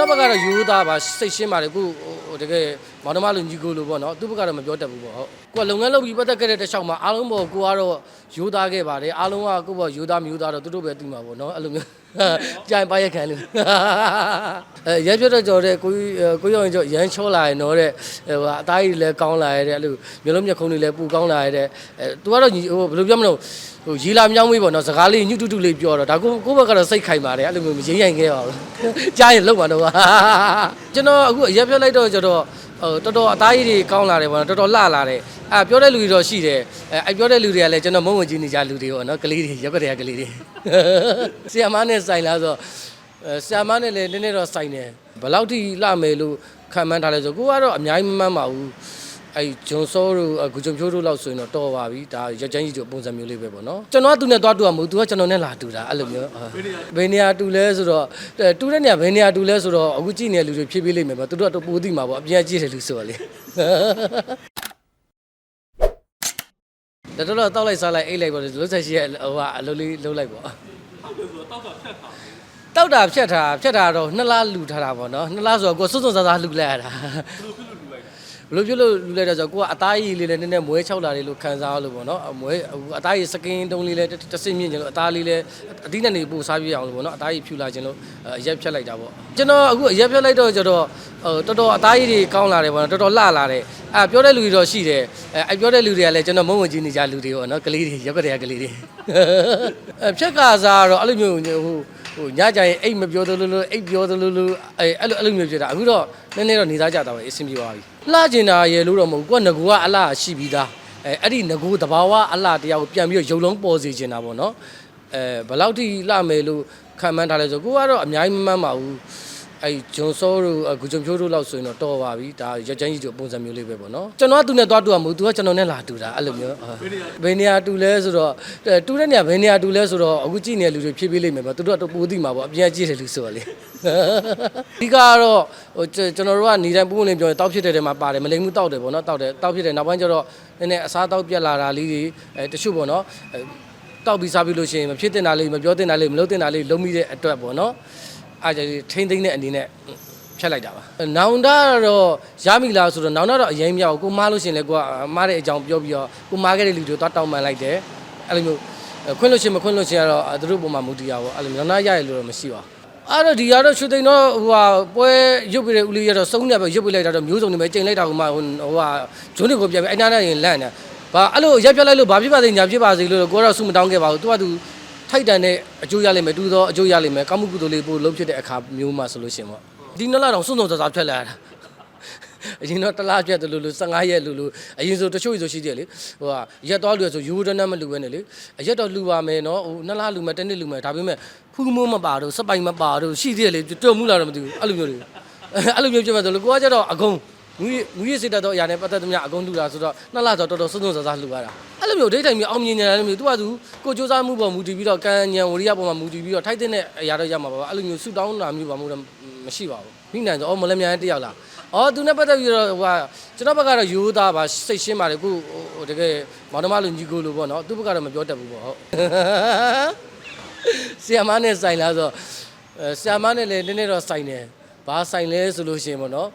တော်ဘက်ကတော့ယူသားပါစိတ်ရှင်းပါတယ်အခုဟိုတကယ်မောင်နှမလူညီကိုလိုပေါ့နော်သူ့ဘက်ကတော့မပြောတတ်ဘူးပေါ့ဟုတ်ကိုကလုပ်ငန်းလုပ်ပြီးပတ်သက်ခဲ့တဲ့တစ်ချောင်းမှာအားလုံးပေါ့ကိုကတော့ယူသားခဲ့ပါတယ်အားလုံးကကိုပေါ့ယူသားမျိုးသားတော့သူတို့ပဲသိမှာပေါ့နော်အဲ့လိုမျိုးကြိုင်ပါရက်ခံလို့အဲရက်ပြတော့ကြော်တဲ့ကိုကြီးကိုရောင်ကြော်ရမ်းချောလာရနော်တဲ့ဟိုအသားကြီးလည်းကောင်းလာရတဲ့အဲ့လိုမျိုးလုံးမျက်ခုံးတွေလည်းပူကောင်းလာရတဲ့အဲသူကတော့ညီဟိုဘယ်လိုပြောမလို့ ဟိုရီလာမြောင်းမေးပေါ့နော်စကားလေးညှတူတူလေးပြောတော့ဒါကိုကိုဘက်ကတော့စိတ်ခိုင်ပါတယ်အဲ့လိုမျိုးမရင်းရင်ခဲ့ပါဘူးကြားရင်လုံမှာတော့ကျွန်တော်အခုအရက်ပြလိုက်တော့ကျတော့ဟိုတော်တော်အသားကြီးတွေကောင်းလာတယ်ပေါ့နော်တော်တော်လှလာတယ်အဲပြောတဲ့လူတွေတော့ရှိတယ်အဲအဲ့ပြောတဲ့လူတွေကလည်းကျွန်တော်မုံဝင်ကြီးနေကြလူတွေပေါ့နော်ကလေးတွေရုပ်ကလေးကလေးတွေဆီယမနဲ့ဆိုင်လာဆိုအဲဆီယမနဲ့လည်းနည်းနည်းတော့ဆိုင်တယ်ဘယ်လောက်ထိလှမယ်လို့ခံမှန်းထားလဲဆိုကိုကတော့အများကြီးမမှန်းပါဘူး အဲဂျွန်စောတို့ဂူဂျုံဖြိုးတို့လောက်ဆိုရင်တော့တော်ပါပြီဒါရက်ချမ်းကြီးတို့ပုံစံမျိုးလေးပဲပေါ့နော်ကျွန်တော်ကသူနဲ့သွားတူရမဟုတ်သူကကျွန်တော်နဲ့လာတူတာအဲ့လိုမျိုးဘယ်နေရာတူလဲဆိုတော့တူတဲ့နေရာဘယ်နေရာတူလဲဆိုတော့အခုကြည့်နေတဲ့လူတွေဖြည်းဖြည်းလေးမယ်ပေါ့သူတို့ကတော့ပိုသိမှာပေါ့အပြင်ကြည့်တဲ့လူဆိုတော့လေတော်တော်တောက်လိုက်စားလိုက်အိတ်လိုက်ပေါ့လုံးဆက်ရှိရဲ့ဟိုကအလုပ်လေးလုံးလိုက်ပေါ့တောက်တာဖြတ်တာဖြတ်တာတော့နှစ်လားလူထားတာပေါ့နော်နှစ်လားဆိုတော့ကိုယ်စွတ်စွတ်စားစားလူလိုက်ရတာ ဘယ်လိုဖြစ်လို့လူလိုက်တာဆိုတော့ကိုကအသားရည်လေးလည်းနည်းနည်းမွဲချောက်လာလေးလို့ခံစားရလို့ပေါ့နော်အမွဲအသားရည်စကင်းတုံးလေးလည်းတစ်စင်းမြင့်ကျင်လို့အသားလေးလည်းအသီးနဲ့နေပို့စားပြရအောင်လို့ပေါ့နော်အသားရည်ဖြူလာခြင်းလို့အရက်ဖြတ်လိုက်တာပေါ့ကျွန်တော်အခုအရက်ဖြတ်လိုက်တော့ကျတော့ဟိုတော်တော်အသားရည်တွေကောင်းလာတယ်ပေါ့နော်တော်တော်လှလာတယ်အဲပြောတဲ့လူတွေတော့ရှိတယ်အဲအပြောတဲ့လူတွေကလည်းကျွန်တော်မုံဝင်ကြီးနေကြလူတွေပေါ့နော်ကလေးတွေရုပ်ကလေးကလေးတွေအဲဖြတ်ကာစားတော့အဲ့လိုမျိုးဟို ဟိုညကြရင်အိတ်မပြောသလိုလိုအိတ်ပြောသလိုလိုအဲအဲ့လိုအဲ့လိုမျိုးဖြစ်တာအခုတော့နည်းနည်းတော့နေသားကြတာပဲအဆင်ပြေပါပြီလှကျင်တာရယ်လို့တော့မဟုတ်ဘူးကိုကငကူကအလှရှိပြီးသားအဲအဲ့ဒီငကူတဘာဝအလှတရားကိုပြန်ပြီးတော့ရုပ်လုံးပေါ်စေချင်တာပေါ့နော်အဲဘယ်လောက်ထိလှမယ်လို့ခံမှန်းထားလဲဆိုကိုကတော့အများကြီးမမှန်းပါဘူး အဲဂျွန်စောတို့ဂူဂျုံဖြိုးတို့လောက်ဆိုရင်တော့တော်ပါပြီဒါရက်ချမ်းကြီးတို့ပုံစံမျိုးလေးပဲပေါ့နော်ကျွန်တော်ကသူနဲ့သွားတူရမဟုတ်သူကကျွန်တော်နဲ့လာတူတာအဲ့လိုမျိုးဘယ်နေရာတူလဲဆိုတော့တူတဲ့နေရာဘယ်နေရာတူလဲဆိုတော့အခုကြည့်နေတဲ့လူတွေဖြည်းဖြည်းလေးမယ်ပေါ့သူတို့ကတော့ပိုသိမှာပေါ့အပြင်ကြည့်တဲ့လူဆိုတော့လေဒီကတော့ဟိုကျွန်တော်တို့ကနေတိုင်းပုံပုံလေးပြောရင်တောက်ဖြစ်တဲ့ထဲမှာပါတယ်မလိမ်မှုတောက်တယ်ပေါ့နော်တောက်တယ်တောက်ဖြစ်တယ်နောက်ပိုင်းကျတော့နည်းနည်းအစားတောက်ပြက်လာတာလေးတွေအဲတချို့ပေါ့နော်တောက်ပြီးစားပြီးလို့ရှိရင်မဖြစ်တင်တာလေးမပြောတင်တာလေးမလုပ်တင်တာလေးလုံးမိတဲ့အတွက်ပေါ့နော် အားကြထိမ့်သိမ့်တဲ့အနေနဲ့ဖြတ်လိုက်တာပါနောင်တတော့ရမိလားဆိုတော့နောင်တတော့အရင်မြောက်ကိုမားလို့ရှိရင်လည်းကိုကမားတဲ့အကြောင်းပြောပြီးတော့ကိုမားခဲ့တဲ့လူတွေတော့တောင်းပန်လိုက်တယ်အဲ့လိုမျိုးခွင့်လို့ရှိရင်မခွင့်လို့ရှိရင်တော့သူတို့ပုံမှာမူတရားပေါ့အဲ့လိုမျိုးနောင်တရရလို့တော့မရှိပါဘူးအဲ့တော့ဒီကတော့ရွှေသိန်းတော့ဟိုဟာပွဲရုပ်ပြတဲ့ဦးလေးရတော့စုံနေပဲရုပ်ပြလိုက်တာတော့မျိုးစုံနေပဲချိန်လိုက်တာကမှဟိုဟာဂျွန်းတွေကိုပြန်ပြီးအဲ့နာနဲ့ရင်လန့်နေဘာအဲ့လိုရက်ပြလိုက်လို့ဘာဖြစ်ပါစေညာဖြစ်ပါစေလို့ကိုကတော့စုမတောင်းခဲ့ပါဘူးသူကသူ ထိုက်တန်တဲ့အကျိုးရလိမ့်မယ်တူသောအကျိုးရလိမ့်မယ်ကောင်းမှုကုသိုလ်လေးပို့လုံးဖြစ်တဲ့အခါမျိုးမှဆိုလို့ရှိရင်ပေါ့ဒီနှစ်လတော့စွန့်စွန့်စားစားဖြတ်လာရတာအရင်တော့တစ်လားပြတ်တယ်လို့လို့15ရက်လို့လို့အရင်ဆိုတချို့ဆိုရှိတယ်လေဟိုဟာရက်သွားလူရဆိုယူဒနမလူပဲနဲ့လေအရက်တော့လူပါမယ်နော်ဟိုနှစ်လားလူမယ်တစ်နှစ်လူမယ်ဒါပေမဲ့ဖူးမိုးမပါတော့စပိုင်မပါတော့ရှိသေးတယ်လေတုံမှုလာတော့မသိဘူးအဲ့လိုမျိုးတွေအဲ့လိုမျိုးပြတ်မဲ့ဆိုလို့ကိုကကြတော့အကုန် ငူးငူးရစစ်တဲ့အရာနဲ့ပတ်သက်သမျှအကုန်လူလာဆိုတော့နှစ်လဆိုတော့တော်တော်စွန့်စွန့်စားစားလူရတာအဲ့လိုမျိုးဒိတ်တိုင်မျိုးအောင်မြင်နေတာလည်းမျိုးသူကသူကိုစူးစမ်းမှုပေါ်မူတည်ပြီးတော့ကံဉဏ်ဝရိယပေါ်မှာမူတည်ပြီးတော့ထိုက်တဲ့အရာတော့ရမှာပါအဲ့လိုမျိုးဆူတောင်းတာမျိုးပါမို့တော့မရှိပါဘူးမိနိုင်ဆိုအော်မလမြန်တယောက်လားအော်သူနဲ့ပတ်သက်ပြီးတော့ဟိုကကျွန်တော်ဘက်ကတော့ယူသားပါစိတ်ရှင်းပါတယ်အခုဟိုတကယ်မောင်နှမလူညီကိုလိုပေါ့နော်သူဘက်ကတော့မပြောတတ်ဘူးပေါ့ဟုတ်ဆီယမနဲ့ဆိုင်လားဆိုအဲဆီယမနဲ့လည်းနည်းနည်းတော့ဆိုင်တယ် ဘာဆိုင်လဲဆိုလို့ရှိရင်ပေါ့နော်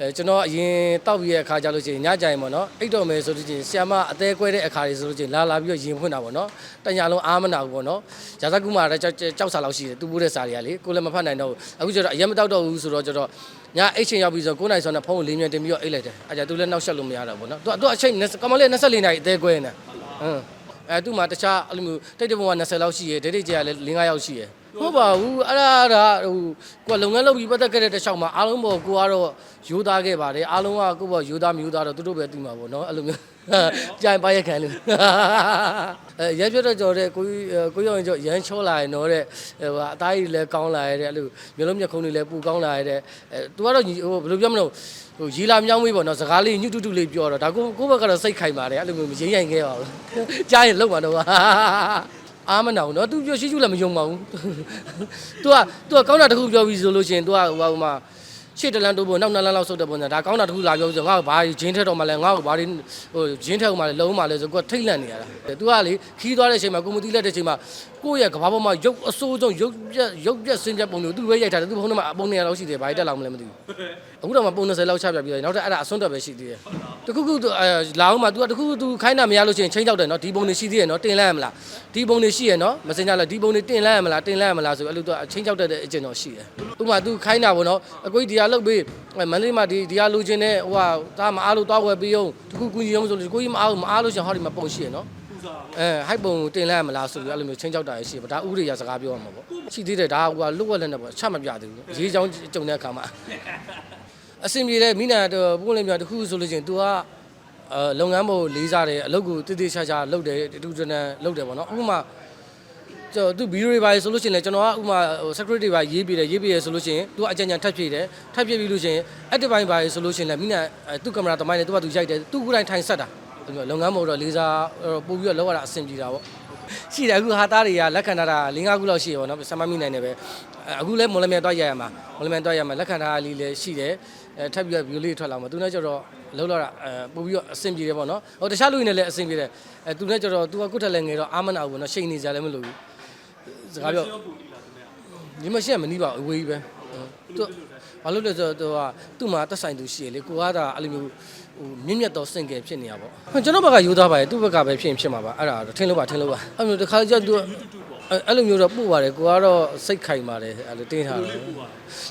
အဲကျွန်တော်အရင်တောက်ပြီးတဲ့အခါကျလို့ရှိရင်ညကြရင်ပေါ့နော်အိတ်တော်မယ်ဆိုလို့ရှိရင်ဆီယမအသေးကွဲတဲ့အခါတွေဆိုလို့ရှိရင်လာလာပြီးတော့ရင်ဖွင့်တာပေါ့နော်တညာလုံးအားမနာဘူးပေါ့နော်ရာဇကုမာလည်းကြောက်စာလောက်ရှိတယ်သူပိုးတဲ့စာတွေကလေကိုလည်းမဖတ်နိုင်တော့ဘူးအခုကျတော့အရင်မတောက်တော့ဘူးဆိုတော့ကျတော့ညအိတ်ချင်းရောက်ပြီးဆို9နိုင်ဆိုတော့ဖုန်းကိုလေးမြင်တင်ပြီးတော့အိတ်လိုက်တယ်အဲကြသူလည်းနောက်ဆက်လို့မရတော့ဘူးနော်သူကသူအချိန်ကမလေး24နိုင်အသေးကွဲနေဟမ်အဲသူ့မှာတခြားအဲ့လိုမျိုးတိတ်တဘုံက20လောက်ရှိရယ်ဒိတ်ဒိတ်ကျကလည်း5 6ယောက်ရှိရယ် ဟုတ်ပါဘူးအဲ့ဒါဒါဟိုကိုကလုပ်ငန်းလုပ်ပြီးပတ်သက်ခဲ့တဲ့တစ်ချောင်းမှာအားလုံးပေါ့ကိုကတော့ယူသားခဲ့ပါတယ်အားလုံးကကိုပေါ့ယူသားမျိုးသားတော့သူတို့ပဲသိမှာပေါ့နော်အဲ့လိုမျိုးကြိုင်ပါရက်ခံလို့အဲရက်ပြတော့ကြော်တဲ့ကိုကြီးကိုရောင်ကြော်ရမ်းချောလာရနော်တဲ့ဟိုအသားကြီးလည်းကောင်းလာရတဲ့အဲ့လိုမျိုးလုံးမျက်ခုံးတွေလည်းပူကောင်းလာရတဲ့အဲသူကတော့ဟိုဘယ်လိုပြောမလို့ဟိုရီလာမြောင်းမေးပေါ့နော်စကားလေးညှတူတူလေးပြောတော့ဒါကိုကိုဘက်ကတော့စိတ်ခိုင်ပါတယ်အဲ့လိုမျိုးမရင်းရင်ခဲ့ပါဘူးကြားရင်လောက်ပါတော့ အာမနာဘူးเนาะ तू ပြောရှိရှိလည်းမယုံပါဘူး तू က तू ကကောင်းတာတခုပြောပြီးဆိုလို့ရှိရင် तू ကဟိုဟာဟိုမှာ ရှေ့တလန်းတိုးဖို့နောက်နှစ်လန်းလောက်ဆုတ်တဲ့ပုံစံဒါကောင်းတာတစ်ခုလာပြောဆိုငါ့ကိုဘာဂျင်းထက်တော့မှလဲငါ့ကိုဘာဟိုဂျင်းထက်မှလဲလုံးမှလဲဆိုကိုထိတ်လန့်နေရတာသူကလေခီးသွားတဲ့အချိန်မှာကိုမတီးလက်တဲ့အချိန်မှာ ကိုယ့်ရဲ့ကဘာပေါ်မှာရုပ်အစိုးဆုံးရုပ်ပြက်ရုပ်ပြက်စင်းပြက်ပုံမျိုးသူပဲရိုက်ထားတယ်သူဖုန်းထဲမှာအပုံ200လောက်ရှိတယ်ဘာတက်လောက်မလဲမသိဘူးအခုတော့မှပုံ20လောက်ချပြပြီးတယ်နောက်ထပ်အဲ့ဒါအစွန်းတက်ပဲရှိသေးတယ်တခုခုလာအောင်မှာ तू ကတခုခု तू ခိုင်းတာမရလို့ရှိရင်ချိန်ကြောက်တယ်နော်ဒီပုံတွေရှိသေးရဲ့နော်တင်လိုက်ရမလားဒီပုံတွေရှိရဲ့နော်မစင်ကြလားဒီပုံတွေတင်လိုက်ရမလားတင်လိုက်ရမလားဆိုအဲ့လို तू အချိန်ကြောက်တဲ့အကျင့်တော့ရှိတယ်ဥပမာ तू ခိုင်းတာပေါ့နော်အကိုကြီးဒီဟာလုတ်ပေးမန္တလေးမှာဒီဒီဟာလူချင်းနဲ့ဟိုဟာဒါမအားလို့တောက်ဝယ်ပြီးအောင်တခုကူညီအောင်ဆိုလို့ကိုကြီးမအားဘူးမအားလို့ရှင်ဟောဒီမှာပုံရှိရဲ့နော် အဲဟိုက်ပုံကိုတင်လိုက်ရမလားဆိုပြီးအဲ့လိုမျိုးချင်းချောက်တာရရှိပါဒါဥရိရစကားပြောရမှာပေါ့ရှိသေးတယ်ဒါကဟိုကလွတ်ဝက်လက်နဲ့ပေါ့အချမပြသေးဘူးရေးချောင်းကြုံတဲ့အခါမှာအဆင်ပြေတဲ့မိနာတော့ပုံလေးမျိုးတစ်ခုဆိုလို့ချင်း तू ကအဲလုပ်ငန်းပေါ်လေးစားတယ်အလုပ်ကိုတည်တည်ချာချာလုပ်တယ်တူတူတန်လုပ်တယ်ပေါ့နော်ဥပမာကျွန်တော်သူဗီဒီယိုတွေပါဆိုလို့ရှိရင်လည်းကျွန်တော်ကဥမာ secret တွေပါရေးပြတယ်ရေးပြရဆိုလို့ရှိရင်သူကအကြံဉာဏ်ထပ်ပြတယ်ထပ်ပြပြီးလို့ရှိရင် active ပါဆိုလို့ရှိရင်လည်းမိနာသူ့ကင်မရာတမိုင်းနဲ့သူကသူရိုက်တယ်သူကိုယ်တိုင်ထိုင်ဆက်တာ လုပ်ငန်းမို့တော့လေးစားပို့ပြီးတော့လောက်ရတာအဆင်ပြေတာပေါ့ရှိတယ်အခုဟာသားတွေကလက်ခံထားတာ၄၅ခုလောက်ရှိရပါတော့ဆမ်မမိနိုင်တယ်ပဲအခုလဲမော်လမြိုင်တော့ရရမှာမော်လမြိုင်တော့ရမှာလက်ခံထားလေးလည်းရှိတယ်အဲထပ်ပြီးတော့ဗီဒီယိုလေးထွက်လာမှာသူနဲ့ကျတော့လောက်လာတာအဲပို့ပြီးတော့အဆင်ပြေတယ်ပေါ့နော်ဟိုတခြားလူတွေနဲ့လည်းအဆင်ပြေတယ်အဲသူနဲ့ကျတော့ तू ကကုတ်ထက်လည်းငယ်တော့အာမနာဘူးပေါ့နော်ရှိန်နေကြလည်းမလို့ဘူးစကားပြောဒီမရှိမနီးပါဘူးအဝေးကြီးပဲသူဘာလို့လဲဆိုတော့သူကသူ့မှာတက်ဆိုင်သူရှိရလေကိုကဒါအဲ့လိုမျိုး ဟိုမြင့်မြတ်တော့စင်ကယ်ဖြစ်နေရပေါ့ကျွန်တော်ဘက်ကယူသားပါတယ်သူ့ဘက်ကပဲဖြစ်ရင်ဖြစ်မှာပါအဲ့ဒါတော့ထင်းလို့ပါထင်းလို့ပါအဲ့လိုတခါကျသူအဲ့လိုမျိုးတော့ပို့ပါတယ်ကိုကတော့စိတ်ခိုင်ပါတယ်အဲ့လိုတင်းထားတယ်ဒါ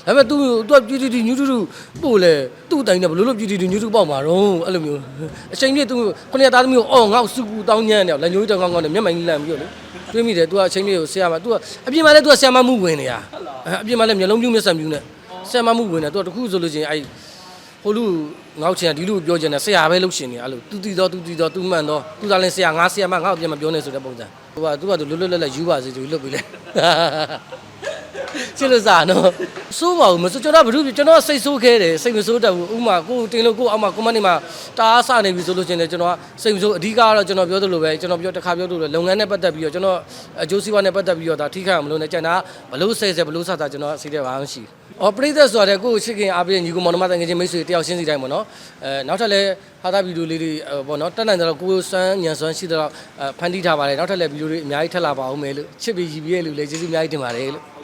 ပေမဲ့ तू तू ကပြည်တီညူတူတူပို့လေသူ့တိုင်နဲ့ဘလို့လို့ပြည်တီညူတူပေါက်မှာတော့အဲ့လိုမျိုးအချိန်ကြီး तू ခုနှစ်သားသမီးကိုအော်ငေါ့စုကူတောင်းညံ့တယ်လက်ညှိုးတောင်းကောင်းကောင်းနဲ့မျက်မှန်ကြီးလန့်ပြီးတော့လေတွေးမိတယ် तू ကအချိန်လေးကိုဆရာမ तू ကအပြင်မှာလည်း तू ကဆရာမမှုဝင်နေရအပြင်မှာလည်းမျက်လုံးပြူးမျက်စံပြူးနဲ့ဆရာမမှုဝင်နေ तू တခုဆိုလို့ချင်းအဲ့ ဟိုလူငေါ့ချင်တာဒီလူပြောချင်တာဆရာပဲလုပ်ရှင်နေအဲ့လိုသူတီတော့သူတီတော့သူမှန်တော့သူသာလင်းဆရာငါဆရာမငါ့အပြင်မပြောနဲ့ဆိုတဲ့ပုံစံဟိုကသူကသူလွတ်လွတ်လပ်လပ်ယူပါစေသူလွတ်ပြီလေ ချစ်လို့စားနော်စိုးပါဘူးမစိုးကျွန်တော်ဘာလို့ကျွန်တော်စိတ်ဆိုးခဲတယ်စိတ်မဆိုးတတ်ဘူးဥမာကိုတင်လို့ကိုအောက်မှာကွန်မန့်နေမှာတားဆနေပြီဆိုလို့ချင်းလည်းကျွန်တော်ကစိတ်မဆိုးအဓိကကတော့ကျွန်တော်ပြောသလိုပဲကျွန်တော်ပြောတစ်ခါပြောသလိုပဲလုပ်ငန်းနဲ့ပတ်သက်ပြီးတော့ကျွန်တော်အကျိုးစီးပွားနဲ့ပတ်သက်ပြီးတော့ဒါထိခိုက်အောင်မလုပ်နဲ့ကျန်တာဘလို့ဆဲဆဲဘလို့ဆဆကျွန်တော်စီးတဲ့ဘာမှမရှိအော်ပရိသတ်ဆိုတဲ့ကိုချစ်ခင်အားပေးညီကောင်မောင်နှမတန်ငယ်ချင်းမိတ်ဆွေတယောက်ချင်းစီတိုင်းပေါ့နော်အဲနောက်ထပ်လည်းဟာတာဗီဒီယိုလေးတွေပေါ့နော်တက်နိုင်တော့ကိုစွမ်းညံစွမ်းရှိတော့ဖန်တီးထားပါတယ်နောက်ထပ်လည်းဗီဒီယိုတွေအများကြီးထပ်လာပါအောင်မယ်လို့ချစ်ပြီးရည်ပြီးရဲ့လူလည်းကျေးဇူးအများကြီးတင်ပါတယ်လို့